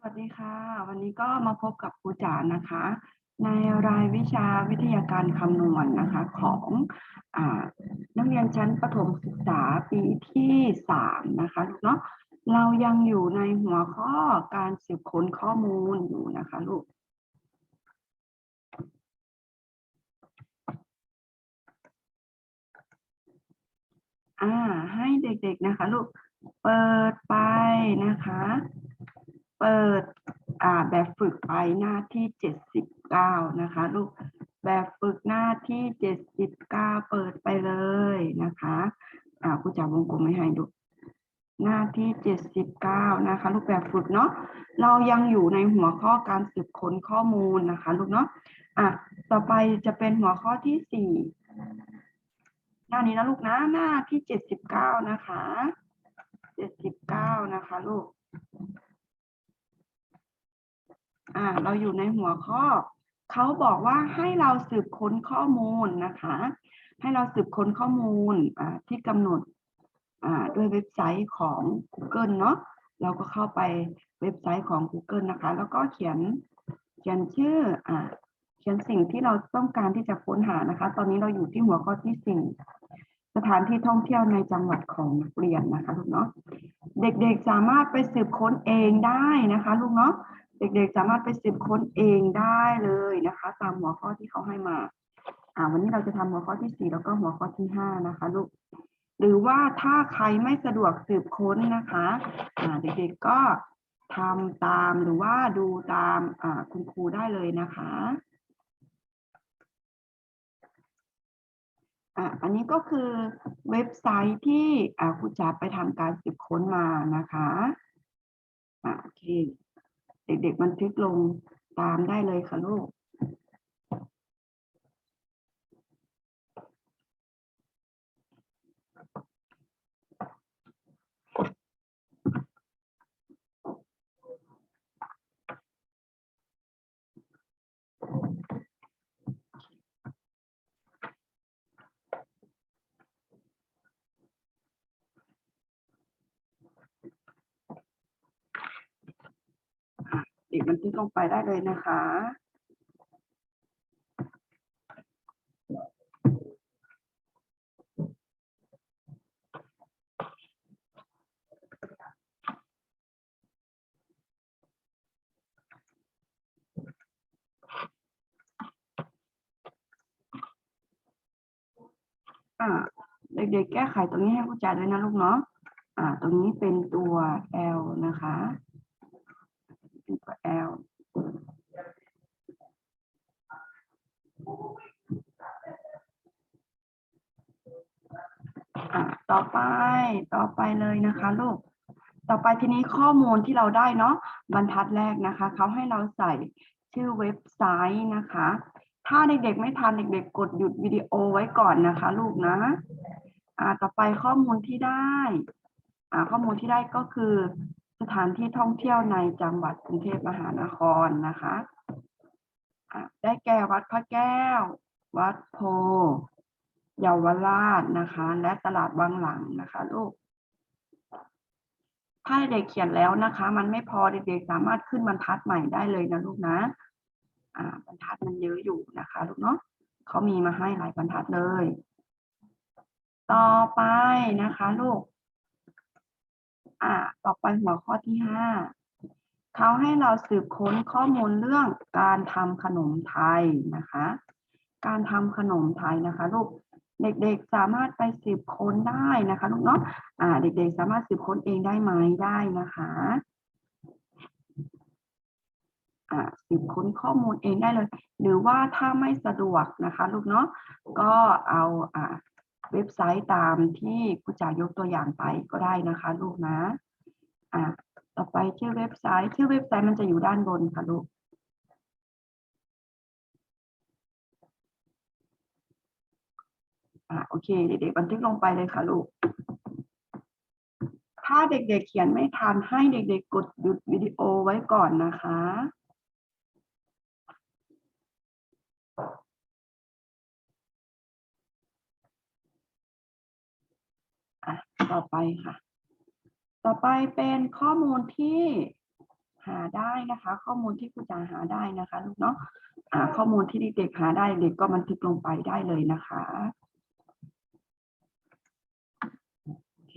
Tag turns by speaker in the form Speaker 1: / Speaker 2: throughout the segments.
Speaker 1: สวัสดีค่ะ วันนี้ก็มาพบกับครูจ๋านะคะ ในรายวิชาวิทยาการคำนวณนะคะของอนักเรียนชั้นประถมศึกษาปีที่สามนะคะลูกเนาะเรายังอยู่ในหัวข้อการสืบค้นข้อมูลอยู่นะคะลูกอ่าให้เด็กๆนะคะลูกเปิดไปนะคะ เปิดแบบฝึกไปหน้าที่เจ็ดสิบเก้านะคะ ลูกแบบฝึกหน้าที่เจ็ดสิบเปิดไปเลยนะคะอ่าครูจะวงกลมไม่ให้ดูหน้าที่เจ็ดสิบเก้านะคะ ลูกแบบฝึกเนาะเรายังอยู่ในหัวข้อการสืบค้นข้อมูลนะคะ ลูกเนาะอะต่อไปจะเป็นหัวข้อที่สี่หน้านี้นะลูกนะหน้าที่เจ็ดสิบเก้านะคะเจ็ดสิบเก้านะคะ ลูก อ่าเราอยู่ในหัวข้อเขาบอกว่าให้เราสืบค้นข้อมูลนะคะ ให้เราสืบค้นข้อมูลอ่าที่กำหนดอ่าด้วยเว็บไซต์ของ Google เนาะเราก็เข้าไปเว็บไซต์ของ Google นะคะ แล้วก็เขียนเขียนชื่ออ่าเขียนสิ่งที่เราต้องการที่จะค้นหานะคะ ตอนนี้เราอยู่ที่หัวข้อที่สี่สถานที่ท่องเที่ยวในจังหวัดของนักเรียนนะคะลูกเนาะเด็กๆสามารถไปสืบค้นเองได้นะคะลูกเนาะ เด็กๆ สามารถไปสืบค้นเองได้เลยนะคะ ตามหัวข้อที่เขาให้มา อ่า วันนี้เราจะทำหัวข้อที่สี่แล้วก็หัวข้อที่ห้านะคะลูกหรือว่าถ้าใครไม่สะดวกสืบค้นนะคะอ่าเด็กๆก็ทำตามหรือว่าดูตามคุณครูได้เลยนะคะอะอันนี้ก็คือเว็บไซต์ที่อ่าครูจ๋าไปทำการสืบค้นมานะคะอะโอเค เด็กๆ มันทึกลงตามได้เลยค่ะลูก เด็ก บันทึกลงไปได้เลยนะคะอ่าเด็กๆแก้ไขตรงนี้ให้ผู้จัดด้วยนะลูกเนาะ อ่า ตรงนี้เป็นตัว L นะคะ เป็นตัว L ต่อไปต่อไปเลยนะคะลูก ต่อไปทีนี้ข้อมูลที่เราได้เนาะบรรทัดแรกนะคะ เขาให้เราใส่ชื่อเว็บไซต์นะคะ ถ้าเด็กๆไม่ทันเด็กๆ กดหยุดวิดีโอไว้ก่อนนะคะ ลูกนะ อ่าต่อไปข้อมูลที่ได้ อ่าข้อมูลที่ได้ก็คือ สถานที่ท่องเที่ยวในจังหวัดกรุงเทพมหานครนะคะได้แก่วัดพระแก้ว วัดโพเยาวราชนะคะ และตลาดบางหลังนะคะลูกถ้าเด็กเขียนแล้วนะคะ มันไม่พอเด็กๆสามารถขึ้นบรรทัดใหม่ได้เลยนะลูกนะ อ่า บรรทัดมันเยอะอยู่นะคะลูกเนาะเขามีมาให้หลายบรรทัดเลย ต่อไปนะคะ ลูก อ่า ต่อไปหัวข้อที่ห้าเขาให้เราสืบค้นข้อมูลเรื่องการทำขนมไทยนะคะ การทำขนมไทยนะคะลูกเด็กๆสามารถไปสืบค้นได้นะคะลูกเนาะอ่า เด็กๆสามารถสืบค้นเองได้ไหมได้นะคะอ่าสืบค้นข้อมูลเองได้เลย หรือว่าถ้าไม่สะดวกนะคะ ลูกเนาะก็เอาอ่า เว็บไซต์ตามที่ครูจ๋ายกตัวอย่างไปก็ได้นะคะลูกนะอ่าต่อไปชื่อเว็บไซต์ ชื่อเว็บไซต์มันจะอยู่ด้านบนค่ะลูกอ่าโอเค เด็กๆบันทึกลงไปเลยค่ะลูก ถ้าเด็กๆเขียนไม่ทันให้เด็กๆกดหยุดวิดีโอไว้ก่อนนะคะ อะต่อไปค่ะ ต่อไปเป็นข้อมูลที่หาได้นะคะ ข้อมูลที่ครูจ๋าหาได้นะคะลูกเนาะอ่า ข้อมูลที่เด็กๆหาได้เด็กก็บันทึกลงไปได้เลยนะคะโอเค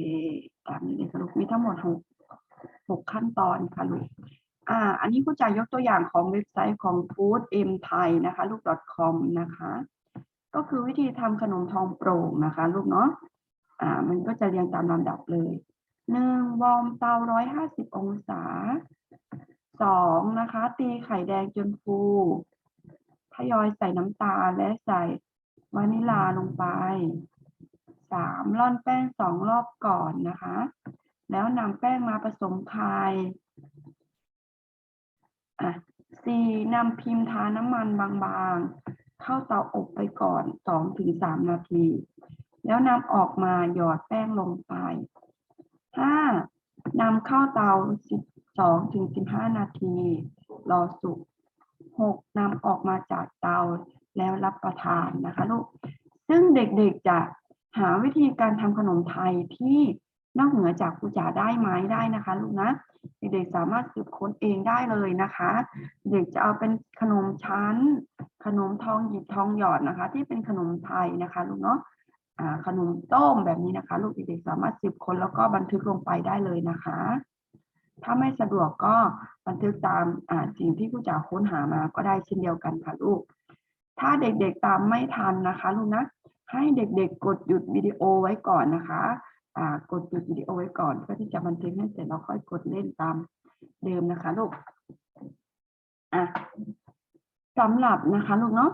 Speaker 1: ตามนี้เลยค่ะลูกมีทั้งหมดหกหกขั้นตอนค่ะลูกอ่า อันนี้ครูจ๋ายกตัวอย่างของเว็บไซต์ของ food m thai นะคะ ลูก .com นะคะ ก็คือวิธีทำขนมทองโปร่งนะคะ ลูกเนาะ อ่ามันก็จะเรียงตามลำดับเลยหนึ่งวอร์มเตาร้อยห้าสิบองศาสองนะคะ ตีไข่แดงจนฟูทยอยใส่น้ำตาลและใส่วานิลาลงไปสามร่อนแป้งสองรอบก่อนนะคะ แล้วนำแป้งมาผสมไข่อะสี่นำพิมพ์ทาน้ำมันบางๆ เข้าเตาอบไปก่อนสองถึงสามนาที แล้วนำออกมาหยอดแป้งลงไปห้านำเข้าเตาสิบสองถึงสิบห้านาที รอสุกหกนำออกมาจากเตาแล้วรับประทานนะคะลูก ซึ่งเด็กๆจะหาวิธีการทำขนมไทยที่นอกเหนือจากครูจ๋าได้ไหมได้นะคะลูกนะ เด็กๆสามารถสืบค้นเองได้เลยนะคะ เด็กจะเอาเป็นขนมชั้น ขนมทองหยิบทองหยอดนะคะ ที่เป็นขนมไทยนะคะลูกเนาะ ขนมต้มแบบนี้นะคะลูกเด็กๆสามารถสืบค้นแล้วก็บันทึกลงไปได้เลยนะคะ ถ้าไม่สะดวกก็บันทึกตามสิ่งที่ผู้จ๋าค้นหามาก็ได้เช่นเดียวกันค่ะลูก ถ้าเด็กๆตามไม่ทันนะคะลูกนะให้เด็กๆกดหยุดวิดีโอไว้ก่อนนะคะกดหยุดวิดีโอไว้ก่อนเพื่อที่จะบันทึกให้เสร็จแล้วค่อยกดเล่นตามเดิมนะคะลูกอะสำหรับนะคะลูกเนาะ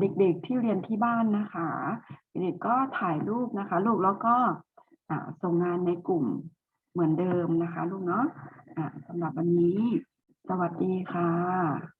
Speaker 1: เด็กๆที่เรียนที่บ้านนะคะ เด็กก็ถ่ายรูปนะคะลูกแล้วก็ส่งงานในกลุ่มเหมือนเดิมนะคะ ลูกเนาะะสำหรับวันนี้ สวัสดีค่ะ